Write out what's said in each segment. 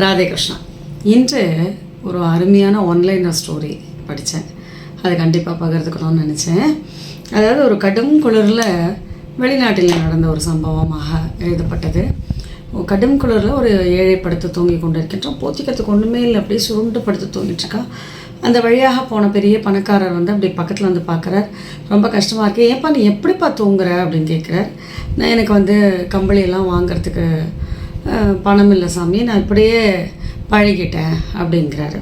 ராதே கிருஷ்ணா இன்று ஒரு அருமையான ஒன்லைனர் ஸ்டோரி படித்தேன். அதை கண்டிப்பாக பகிர்ந்துக்கணும்னு நினச்சேன். அதாவது ஒரு கடும் குளிரில் வெளிநாட்டில் நடந்த ஒரு சம்பவமாக எழுதப்பட்டது. கடும் குளிரில் ஒரு ஏழை படுத்து தூங்கி கொண்டு இருக்கின்றோம் போத்திக்கிறதுக்கு ஒன்றுமே இல்லை அப்படியே சுருண்டு படுத்து தூங்கிட்டு இருக்கா. அந்த வழியாக போன பெரிய பணக்காரர் வந்து அப்படி பக்கத்தில் வந்து பார்க்குறார். ரொம்ப கஷ்டமாக இருக்குது ஏன்ப்பா நீ எப்படிப்பா தூங்குற? அப்படின்னு கேட்குறார். நான் எனக்கு வந்து கம்பளியெல்லாம் வாங்குறதுக்கு பணம் இல்லை சாமி நான் இப்படியே பழகிட்டேன் அப்படிங்கிறாரு.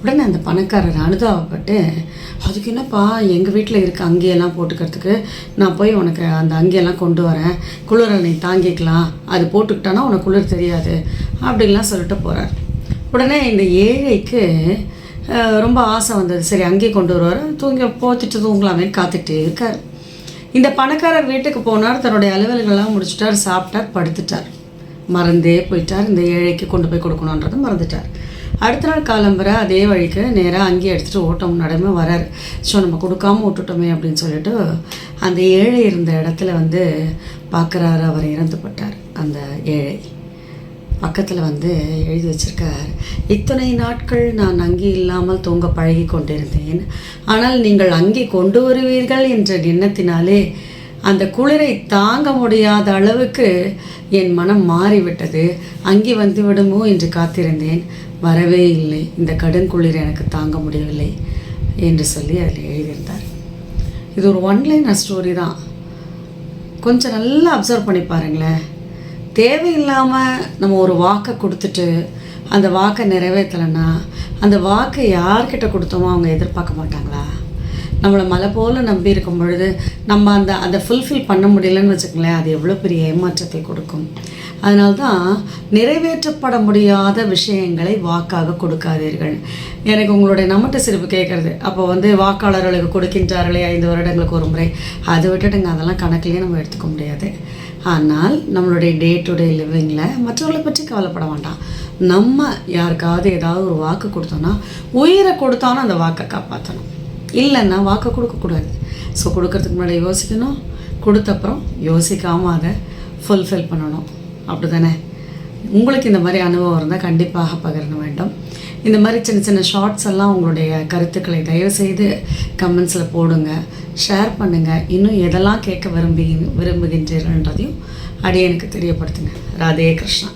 உடனே அந்த பணக்காரர் அனுதாபப்பட்டு அதுக்கு என்னப்பா எங்கள் வீட்டில் இருக்க அங்கேயெல்லாம் போட்டுக்கிறதுக்கு? நான் போய் உனக்கு அந்த அங்கேயெல்லாம் கொண்டு வரேன். குளிரை நீ தாங்கிக்கலாம். அது போட்டுக்கிட்டானா உனக்கு குளிர் தெரியாது. அப்படின்லாம் சொல்லிட்டு போகிறார் உடனே இந்த ஏழைக்கு ரொம்ப ஆசை வந்தது. சரி அங்கேயே கொண்டு வருவார். தூங்கி போத்திட்டு தூங்கலாமே காத்துக்கிட்டே இருக்கார். இந்த பணக்காரர் வீட்டுக்கு போனார். தன்னுடைய அலுவல்கள்லாம் முடிச்சுட்டார் சாப்பிட்டார் படுத்துட்டார். மறந்தே போயிட்டார். இந்த ஏழைக்கு கொண்டு போய் கொடுக்கணுன்றதை மறந்துட்டார். அடுத்த நாள் காலம்பரை அதே வழிக்கு நேராக அங்கேயே எடுத்துகிட்டு ஓட்டம் நடமே வரார். ஸோ நம்ம கொடுக்காம விட்டுட்டோமே அப்படின்னு சொல்லிட்டு அந்த ஏழை இருந்த இடத்துல வந்து பார்க்குறாரு அவர் இறந்துப்பட்டார் அந்த ஏழை. பக்கத்தில் வந்து எழுதி வச்சிருக்கார். இத்தனை நாட்கள் நான் அங்கே இல்லாமல் தூங்க பழகி கொண்டிருந்தேன். ஆனால் நீங்கள் அங்கே கொண்டு வருவீர்கள் என்ற எண்ணத்தினாலே அந்த குளிரை தாங்க முடியாத அளவுக்கு என் மனம் மாறிவிட்டது. அங்கே வந்து விடுமோ என்று காத்திருந்தேன். வரவே இல்லை. இந்த கடும் குளிர் எனக்கு தாங்க முடியவில்லை என்று சொல்லி அதில் எழுதியிருந்தார். இது ஒரு ஒன்லைனர் ஸ்டோரி தான். கொஞ்சம் நல்லா அப்சர்வ் பண்ணி பாருங்களேன். தேவையில்லாமல் நம்ம ஒரு வாக்கை கொடுத்துட்டு அந்த வாக்கை நிறைவேற்றலைன்னா அந்த வாக்கை யார்கிட்ட கொடுத்தோமோ அவங்க எதிர்பார்க்க மாட்டாங்களா? நம்மளை மலை போல் நம்பி இருக்கும் பொழுது நம்ம அந்த அதை ஃபுல்ஃபில் பண்ண முடியலன்னு வச்சுக்கங்களேன் அது எவ்வளோ பெரிய ஏமாற்றத்தை கொடுக்கும். அதனால தான் நிறைவேற்றப்பட முடியாத விஷயங்களை வாக்காக கொடுக்காதீர்கள். எனக்கு உங்களுடைய நம்மட்ட சிரிப்பு கேட்குறது. அப்போ வந்து வாக்காளர்களுக்கு கொடுக்கின்றார்களே ஐந்து வருடங்களுக்கு ஒரு முறை. அதை விட்டுட்டுங்க அதெல்லாம் கணக்கிலேயே நம்ம எடுத்துக்க முடியாது. ஆனால் நம்மளுடைய டே டு டே லிவிங்கில் மற்றவர்களை பற்றி கவலைப்பட வேண்டாம். நம்ம யாருக்காவது ஏதாவது ஒரு வாக்கு கொடுத்தோன்னா உயிரை கொடுத்தாலும் அந்த வாக்கை காப்பாற்றணும். இல்லைன்னா வாக்கை கொடுக்கக்கூடாது ஸோ கொடுக்கறதுக்கு முன்னாடி யோசிக்கணும். கொடுத்தப்புறம் யோசிக்காமல் அதை ஃபுல்ஃபில் பண்ணணும். அப்படி தானே உங்களுக்கு இந்த மாதிரி அனுபவம் இருந்தால் கண்டிப்பாக பகிர வேண்டும். இந்த மாதிரி சின்ன சின்ன ஷார்ட்ஸ் எல்லாம் உங்களுடைய கருத்துக்களை தயவு செய்து கமெண்ட்ஸில் போடுங்க. ஷேர் பண்ணுங்கள் இன்னும் எதெல்லாம் கேட்க விரும்பி விரும்புகின்றீர்கள்ன்றதையும் அடியனுக்கு தெரியப்படுத்துங்க. ராதே கிருஷ்ணா.